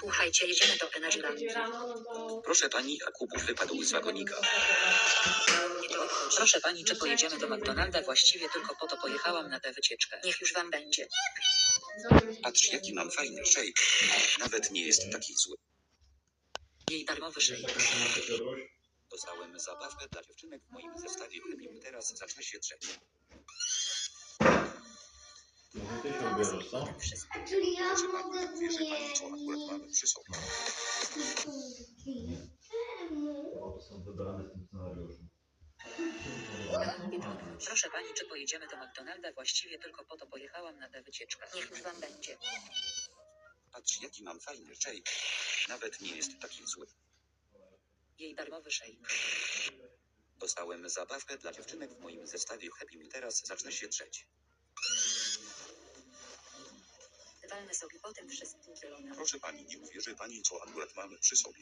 Słuchajcie, jedziemy do Energylandii. Proszę pani, a Kubuś wypadł z wagonika. Proszę pani, czy pojedziemy do McDonalda? Właściwie tylko po to pojechałam na tę wycieczkę. Niech już wam będzie. Patrz, jaki mam fajny shake. Nawet nie jest taki zły. Jej darmowy shake. Dostałem zabawkę dla dziewczynek w moim zestawie chemii. Teraz zacznę się drzeć. Co akurat mamy przy sobie. Bo to są wybrane w tym scenariuszu. Proszę pani, czy pojedziemy do McDonalda? Właściwie tylko po to pojechałam na tę wycieczkę. Niech już wam będzie. Patrz, jaki mam fajny shake. Nawet nie jest taki zły. Jej darmowy shake. Dostałem zabawkę dla dziewczynek w moim zestawie chemii. Teraz zacznę się drzeć. Sobie wszystkim. Proszę pani, nie uwierzy pani, co akurat mamy przy sobie.